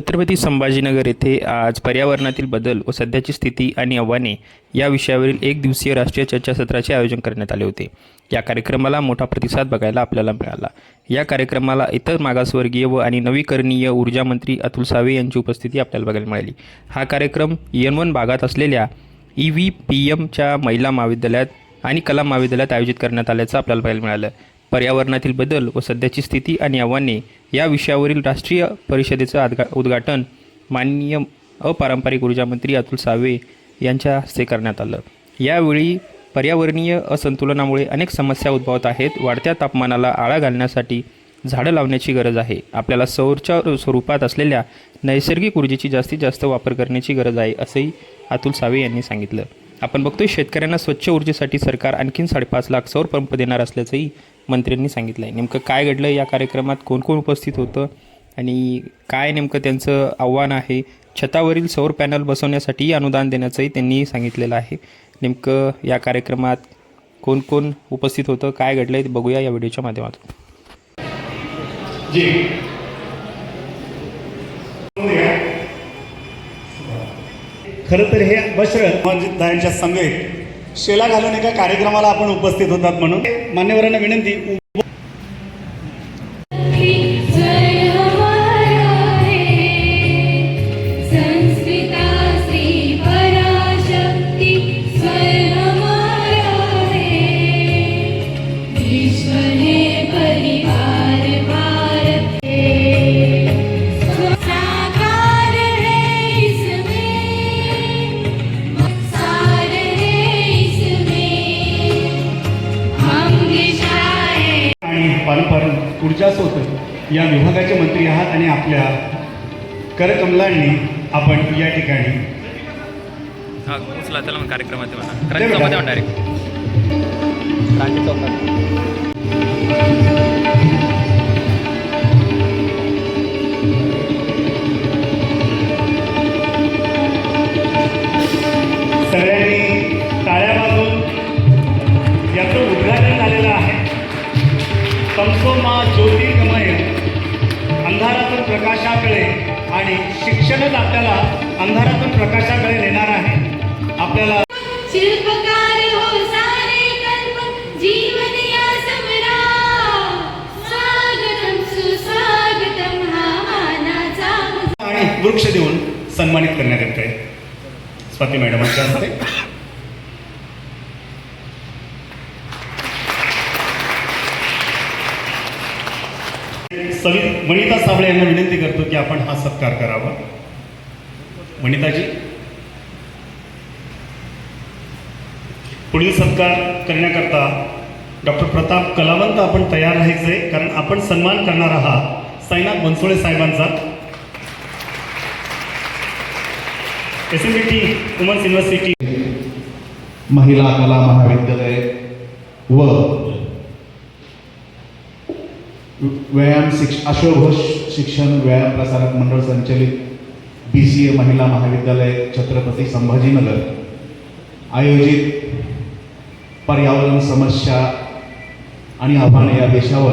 छत्रपती संभाजीनगर येथे आज पर्यावरणातील बदल व सध्याची स्थिती आणि आव्हाने या विषयावरील एक दिवसीय राष्ट्रीय चर्चासत्राचे आयोजन करण्यात आले होते. या कार्यक्रमाला मोठा प्रतिसाद बघायला आपल्याला मिळाला. या कार्यक्रमाला इतर मागासवर्गीय व आणि नवीकरणीय ऊर्जा मंत्री अतुल सावे यांची उपस्थिती आपल्याला बघायला मिळाली. हा कार्यक्रम एन वन भागात असलेल्या ई व्ही पी एमच्या महिला महाविद्यालयात आणि कला महाविद्यालयात आयोजित करण्यात आल्याचं आपल्याला बघायला मिळालं. पर्यावरणातील बदल व सध्याची स्थिती आणि आव्हाने या विषयावरील राष्ट्रीय परिषदेचं आदगा उद्घाटन माननीय अपारंपरिक ऊर्जामंत्री अतुल सावे यांच्या हस्ते करण्यात आलं. यावेळी पर्यावरणीय असंतुलनामुळे अनेक समस्या उद्भवत आहेत. वाढत्या तापमानाला आळा घालण्यासाठी झाडं लावण्याची गरज आहे. आपल्याला सौरच्या स्वरूपात असलेल्या नैसर्गिक ऊर्जेची जास्तीत जास्त वापर करण्याची गरज आहे असंही अतुल सावे यांनी सांगितलं. आपण बघतोय शेतकऱ्यांना स्वच्छ ऊर्जेसाठी सरकार आणखीन साडेपाच लाख सौर पंप देणार असल्याचंही मंत्र्यांनी सांगितलं आहे. नेमकं काय घडलं? या कार्यक्रमात कोण कोण उपस्थित होतं? आणि काय नेमकं त्यांचं आव्हान आहे? छतावरील सौर पॅनल बसवण्यासाठीही अनुदान देण्याचंही त्यांनी सांगितलेलं आहे. नेमकं या कार्यक्रमात कोण कोण उपस्थित होतं? काय घडलं आहे ते बघूया या व्हिडिओच्या माध्यमातून. खरं तर हे बशरथ दायांच्या शेला घालून एका कार्यक्रमाला आपण उपस्थित होतात म्हणून. मान्यवरांना विनंती या विभागाचे मंत्री आहात आणि आपल्या करकमलांनी आपण या ठिकाणी हां कार्यक्रमात प्रकाशाकडे आणि शिक्षणच आपल्याला अंधारातून प्रकाशाकडे नेणार आहे. आपल्याला. आणि वृक्ष देऊन सन्मानित करण्यात येत आहे स्वाती मॅडमांच्या हस्ते. सवि वनिता साबळे यांना विनंती करतो की आपण हा सत्कार करावा. वनिताजी? पुढील सत्कार करण्याकरता डॉक्टर प्रताप कलावंत आपण तयार राहायचे कारण आपण सन्मान करणार आहात. साईनाथ बनसोळे साहेबांचा. S N B T women's university. महिला कला महाविद्यालय व व्यायाम शिक्ष अश्वघोष शिक्षण व्यायाम प्रसारक मंडळ संचलित बी सी ए महिला महाविद्यालय छत्रपती संभाजीनगर. आयोजित पर्यावरण समस्या आणि आव्हाने या देशावर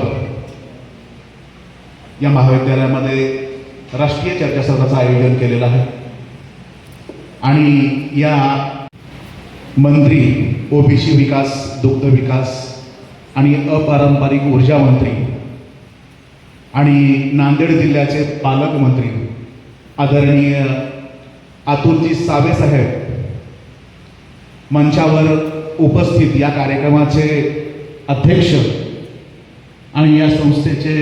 या महाविद्यालयामध्ये राष्ट्रीय चर्चासत्राचं आयोजन केलेलं आहे. आणि या मंत्री ओबीसी विकास दुग्ध विकास आणि अपारंपरिक ऊर्जा मंत्री आणि नांदेड जिल्ह्याचे पालकमंत्री आदरणीय अतुलजी सावे साहेब मंचावर उपस्थित या कार्यक्रमाचे अध्यक्ष आणि या संस्थेचे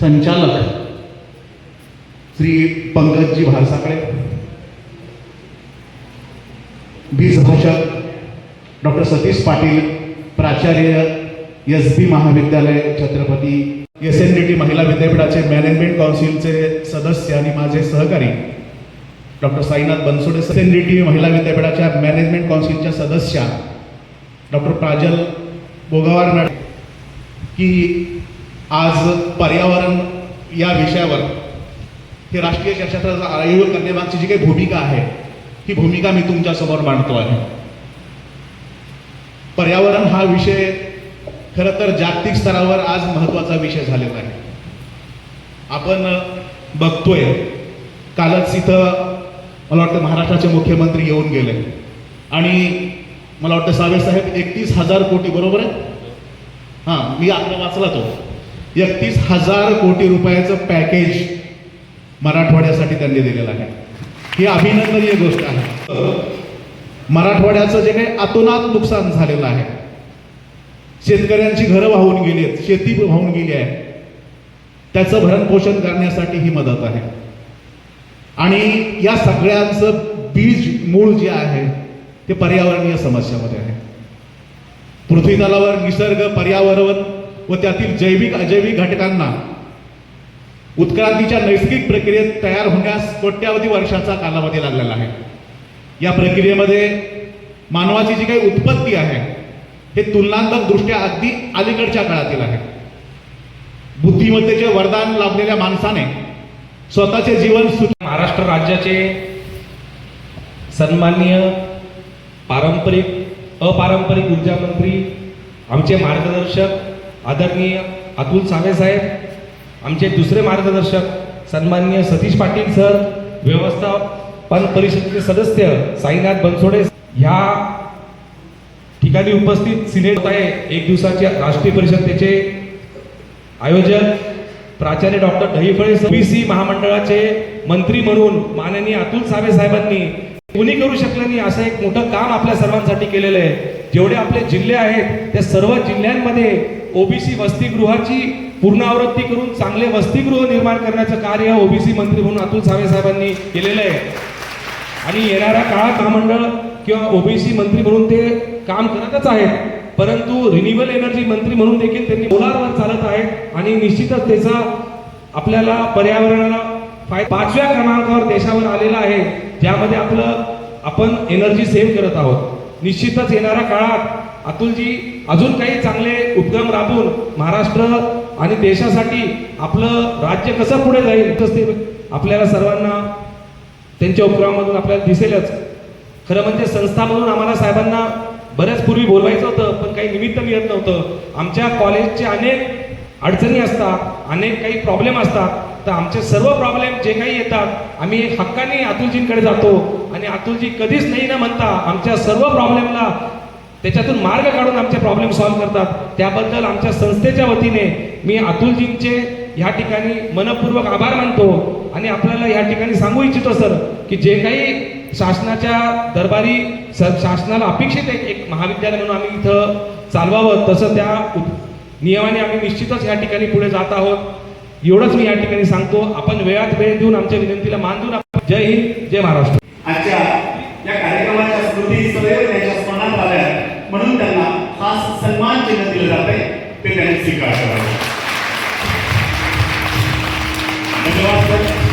संचालक श्री पंकजी भारसाकडे बीज भाषक डॉक्टर सतीश पाटील प्राचार्य एस बी महाविद्यालय Chhatrapati S N D T महिला विद्यापीठाचे मॅनेजमेंट काउन्सिलचे सदस्य आणि माझे सहकारी doctor Sainath Bansode S N D T महिला विद्यापीठाच्या मॅनेजमेंट काउन्सिलच्या सदस्या डॉक्टर प्राजल बोगावार मॅडम की आज पर्यावरण या विषयावर हे राष्ट्रीय चर्चासत्राचं आयोजन करण्यामागची जी काही भूमिका आहे ही भूमिका मी तुमच्यासमोर मांडतो आहे पर्यावरण हा विषय खरं तर जागतिक स्तरावर आज महत्त्वाचा विषय झालेला आहे. आपण बघतोय कालच इथं मला वाटतं महाराष्ट्राचे मुख्यमंत्री येऊन गेले. आणि मला वाटतं सावे साहेब एकतीस हजार कोटी बरोबर आहे? हां मी आकडा वाचला तो. एकतीस हजार कोटी रुपयाचं पॅकेज मराठवाड्यासाठी त्यांनी दिलेलं आहे. ही अभिनंदनीय गोष्ट आहे. मराठवाड्याचं जे काही अतोनात नुकसान झालेलं आहे शेतकऱ्यांची घरं वाहून गेली आहेत शेती वाहून गेली आहे. त्याचं भरणपोषण करण्यासाठी ही मदत आहे. आणि या सगळ्यांचं बीज मूळ जे आहे ते पर्यावरणीय समस्यामध्ये आहे. पृथ्वीतलावर निसर्ग पर्यावरण व त्यातील जैविक अजैविक घटकांना उत्क्रांतीच्या नैसर्गिक प्रक्रियेत तयार होण्यास कोट्यावधी वर्षाचा कालावधी लागलेला आहे. या प्रक्रियेमध्ये मानवाची जी काही उत्पत्ती आहे हे तुलनात्मक दृष्ट्या अगदी अलीकडच्या काळातील आहे. बुद्धिमत्तेचे वरदान लाभलेल्या माणसाने स्वतःचे जीवन महाराष्ट्र राज्याचे सन्माननीय पारंपरिक अपारंपरिक ऊर्जा मंत्री आमचे मार्गदर्शक आदरणीय अतुल सावे साहेब आमचे दुसरे मार्गदर्शक सन्माननीय सतीश पाटील सर व्यवस्थापन परिषदेचे सदस्य साईनाथ बनसोडे ह्या ठिकाणी उपस्थित सिनेट आहे. एक दिवसाचे राष्ट्रीय परिषदेचे आयोजन प्राचार्य डॉक्टर दहीफळे ओबीसी महामंडळाचे मंत्री म्हणून माननीय अतुल सावे साहेबांनी कोणी करू शकलं नाही असं एक मोठं काम आपल्या सर्वांसाठी केलेलं आहे. जेवढे आपले जिल्हे आहेत त्या सर्व जिल्ह्यांमध्ये ओबीसी वसतिगृहाची पूर्णावृत्ती करून चांगले वसतिगृह निर्माण करण्याचं कार्य ओबीसी मंत्री म्हणून अतुल सावे साहेबांनी केलेलं आहे. आणि येणाऱ्या काळात महामंडळ किंवा ओबीसी मंत्री म्हणून ते काम करतच आहेत. परंतु रिन्युएबल एनर्जी मंत्री म्हणून देखील त्यांनी सोलारवर चालत आहेत आणि निश्चितच त्याचा आपल्याला पर्यावरणाला फाय पाचव्या क्रमांकावर देशावर आलेला आहे ज्यामध्ये आपलं आपण एनर्जी सेव्ह करत आहोत. निश्चितच येणाऱ्या काळात अतुलजी अजून काही चांगले उपक्रम राबवून महाराष्ट्र आणि देशासाठी आपलं राज्य कसं पुढे जाईल तसं ते आपल्याला सर्वांना त्यांच्या उपक्रमामधून आपल्याला दिसेलच. खरं म्हणजे संस्थामधून आम्हाला साहेबांना बऱ्याच पूर्वी बोलवायचं होतं पण काही निमित्त मिळत नव्हतं. आमच्या कॉलेजचे अनेक अडचणी असतात अनेक काही प्रॉब्लेम असतात. तर आमचे सर्व प्रॉब्लेम जे काही येतात आम्ही हक्काने अतुलजींकडे जातो. आणि अतुलजी कधीच नाही ना म्हणता आमच्या सर्व प्रॉब्लेमला त्याच्यातून मार्ग काढून आमचे प्रॉब्लेम सॉल्व्ह करतात. त्याबद्दल आमच्या संस्थेच्या वतीने मी अतुलजींचे ह्या ठिकाणी मनपूर्वक आभार मानतो. आणि आपल्याला या ठिकाणी सांगू इच्छितो सर की जे काही शासनाच्या दरबारी शासनाला अपेक्षित आहे एक महाविद्यालय म्हणून आम्ही इथं चालवावं. तसं त्या नियमाने आम्ही निश्चितच या ठिकाणी पुढे जात आहोत. एवढंच मी या ठिकाणी सांगतो. आपण वेळात वेळ देऊन आमच्या विनंतीला मान देऊन आपण जय हिंद जय महाराष्ट्र. आजच्या या कार्यक्रमाच्या स्मृती सदैव त्यांच्या स्मरणात आल्या म्हणून त्यांना खास सन्मान चिन्ह दिलं जाते ते त्यांनी स्वीकार करावे. धन्यवाद सर.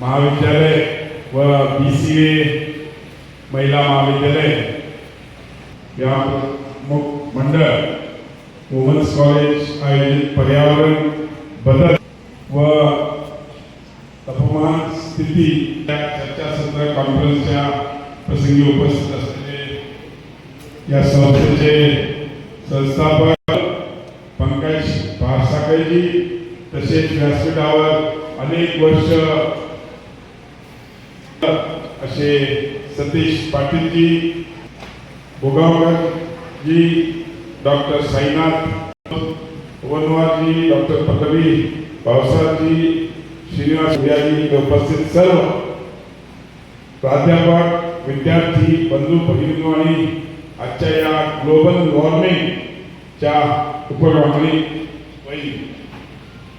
महाविद्यालय व बी सी ए महिला महाविद्यालय. या मंडळ वुमन्स कॉलेज आयोजित पर्यावरण बदल व तापमान स्थिती या चर्चासत्र कॉन्फरन्सच्या प्रसंगी उपस्थित असलेले या संस्थेचे संस्थापक पंकज भारसाकळजी तसेच व्यासपीठावर अनेक वर्ष असे सतीश पाटीलजी भोगावकरजी डॉक्टर साईनाथ वनवारजी डॉक्टर पल्लवी पावसाजी श्रीनिवास उद्याजी उपस्थित सर्व प्राध्यापक विद्यार्थी बंधू भगिनी आणि आजच्या या ग्लोबल वॉर्मिंगच्या उपक्रमाने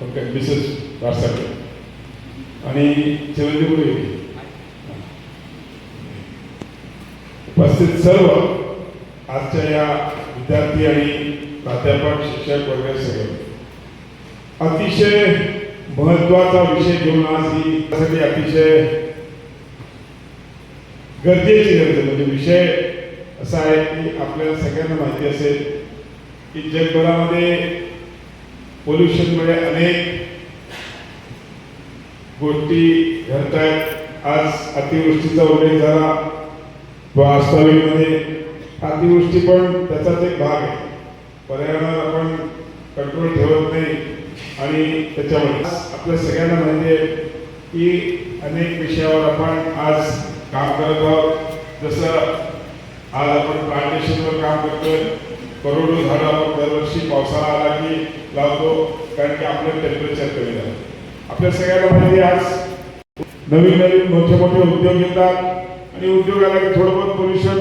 पंकज मिसेस वारसाकर आणि चिरंजीवपुरी उपस्थित सर्व आजच्या या विद्यार्थी आणि प्राध्यापक शिक्षक वगैरे सगळे. अतिशय महत्त्वाचा विषय घेऊन आज ही त्यासाठी अतिशय गरजेची गरज म्हणजे विषय असा आहे की आपल्याला सगळ्यांना माहिती असेल की जगभरामध्ये पोल्युशनमुळे अनेक गोष्टी घडत आहेत आज अतिवृष्टीचा उल्लेख झाला. वास्तविकमध्ये अतिवृष्टी पण त्याचाच एक भाग आहे. पर्यावरण आपण कंट्रोल ठेवत नाही आणि त्याच्यामुळे. आपल्या सगळ्यांना माहिती आहे की अनेक विषयावर आपण आज काम करत आहोत. जसं आज आपण प्लांटेशनवर काम करतोय. करोडो झाडं आपण दरवर्षी पावसाळा आला की लावतो. कारण की आपलं टेम्परेचर कमी झालं. आपल्या सगळ्यांना माहिती आज नवीन नवीन मोठे मोठे उद्योग येतात आणि उद्योगाला थोडं बहुत पोल्युशन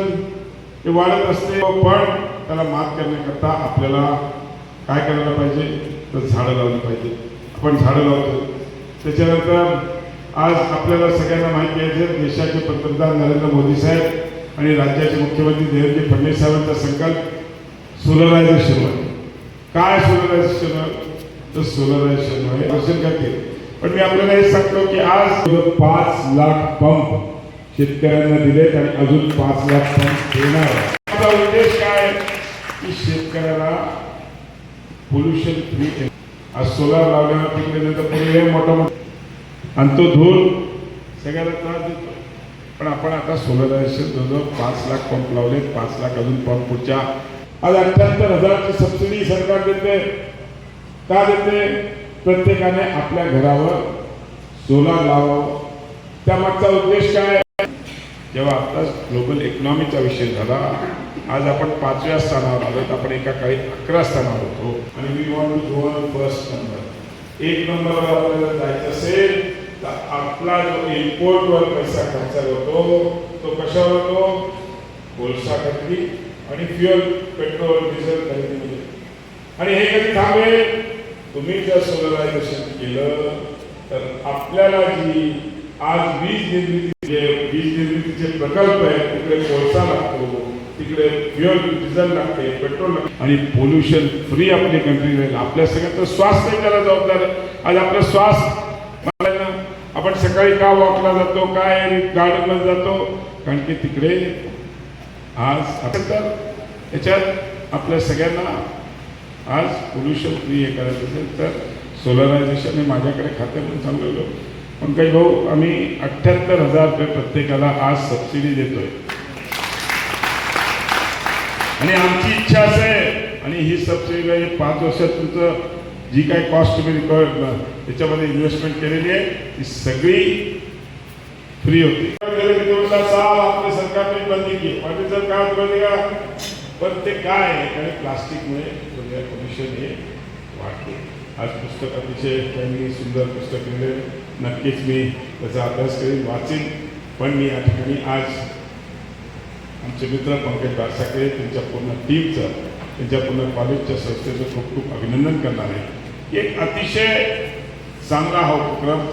हे वाढत असते. पण त्याला मात करण्याकरता आपल्याला काय करायला पाहिजे? तर झाडं लावली पाहिजे. आपण झाडं लावतो. त्याच्यानंतर आज आपल्याला सगळ्यांना माहिती आहे जे देशाचे पंतप्रधान नरेंद्र मोदी साहेब आणि राज्याचे मुख्यमंत्री देवेंद्र फडणवीस साहेबांचा संकल्प सोलरायझेशनवर. काय सोलरायझेशनवर तर सोलरायझेशन भाषण करतील पण मी आपल्याला हे सांगतो की आज पाच लाख पंप शेतकऱ्यांना दिलेत आणि अजून पाच लाख पंप देणार आहे. आपला उद्देश काय आहे? की शेतकऱ्याला पोल्युशन फ्री आज सोलार लावल्यावर तिकडे नंतर पुढे मोठा मोठा आणि तो धूर सगळ्याला त्रास देतो पण आपण आता सोलरायझेशन जवळजवळ पाच लाख पंप लावले पाच लाख अजून पंप पुढच्या आज अठ्ठ्याहत्तर हजारची सबसिडी सरकार देते. का देते? प्रत्येकाने आपल्या घरावर सोलार लावावं. त्यामागचा उद्देश काय जेव्हा आता ग्लोबल इकॉनॉमीचा विषय झाला आज आपण पाचव्या स्थानावर आलो आपण एका काळी अकरा स्थानावर होतो. आणि we want to go first number एक नंबरवर आपल्याला जायचं असेल तर आपला जो इम्पोर्टवर पैसा खर्च होतो तो कशावर होतो? कोळसा खरेदी आणि फ्युअल पेट्रोल डिझेल खरेदीमध्ये. आणि हे कधी थांबेल? तुम्ही जर सोलरायझेशन केलं तर आपल्याला जी आज वीज निर्मिती जे वीज निर्मितीचे प्रकल्प आहेत तिकडे कोळसा लागतो तिकडे फ्युअल डिझेल लागते पेट्रोल लागते. आणि पोल्युशन फ्री आपली कंट्री राहील. आपल्या सगळ्यांचं स्वास्थ्य त्याला जबाबदार आहे. आज आपलं श्वास आपण सकाळी का वॉकला जातो काय गार्डनमध्ये जातो. कारण की तिकडे आज आपण तर याच्यात आपल्या सगळ्यांना आज पोल्युशन फ्री हे करायचं असेल तर सोलरायझेशन हे माझ्याकडे खाते पण चाललेलो. पण काही भाऊ आम्ही अठ्ठ्याहत्तर हजार रुपये प्रत्येकाला आज सबसिडी देतोय. आणि आमची इच्छा असेल आणि ही सबसिडी काही पाच वर्षात तुमचं जी काही कॉस्ट तुम्ही रिकवर त्याच्यामध्ये इन्व्हेस्टमेंट केलेली आहे ती सगळी फ्री होती. सरकारने बंदी केली. पाटील सरकार बंदी का पण ते काय आहे? कारण प्लास्टिकमुळे पोल्युशन हे वाढते आज पुस्तक अतिशय त्यांनी सुंदर पुस्तक लिहिले. नक्कीच मी त्याचा अभ्यास करीन वाचीन. पण मी या ठिकाणी आज आमचे मित्र पंकज बारसाकडे त्यांच्या पूर्ण टीमचं त्यांच्या पूर्ण कॉलेजच्या संस्थेचं खूप खूप अभिनंदन करणार आहे. एक अतिशय चांगला हा उपक्रम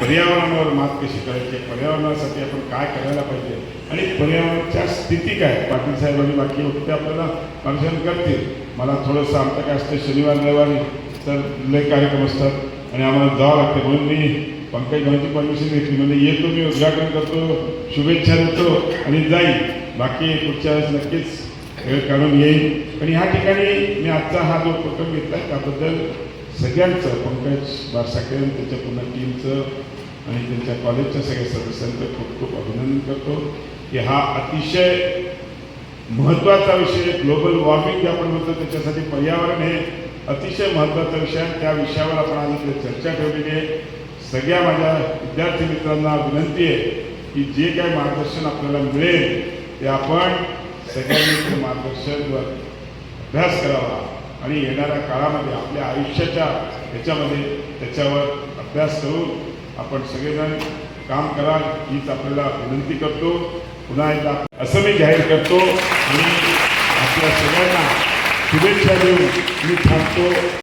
पर्यावरणावर मात कशी करायची? पर्यावरणासाठी आपण काय करायला पाहिजे? आणि पर्यावरणाच्या स्थिती काय? पाटील साहेब आणि बाकी होते आपल्याला मार्गदर्शन करतील. मला थोडंसं आमचं काय असतं शनिवार रविवारी तर लय कार्यक्रम असतात आणि आम्हाला जावं लागते. म्हणून मी पंकज भाऊची परमिशन घेतली. म्हणजे येतो मी उद्घाटन करतो शुभेच्छा देतो आणि जाईल बाकी पुढच्या वेळेस नक्कीच वेळ काढून येईल आणि ह्या ठिकाणी मी आजचा हा जो उपक्रम घेतला त्याबद्दल सगळ्यांचं पंकज बारसाकडे त्यांच्या त्याच्या पूर्ण टीमचं आणि त्यांच्या कॉलेजच्या सगळ्या सदस्यांचं खूप खूप अभिनंदन करतो की हा अतिशय महत्त्वाचा विषय ग्लोबल वॉर्मिंग जे आपण म्हणतो त्याच्यासाठी पर्यावरण हे अतिशय महत्त्वाचा विषय आहे त्या विषयावर आपण आज इथे चर्चा ठेवलेली आहे सगळ्या माझ्या विद्यार्थी मित्रांना विनंती आहे की जे काय मार्गदर्शन आपल्याला मिळेल ते आपण सगळ्यांनी मार्गदर्शनवर अभ्यास करावा आणि येणाऱ्या काळामध्ये आपल्या आयुष्याच्या ह्याच्यामध्ये त्याच्यावर अभ्यास करून आपण सगळेजण काम कराल हीच आपल्याला विनंती करतो. पुन्हा एकदा असं मी जाहीर करतो आणि आपल्या सगळ्यांना शुभेच्छा देऊन मी थांबतो.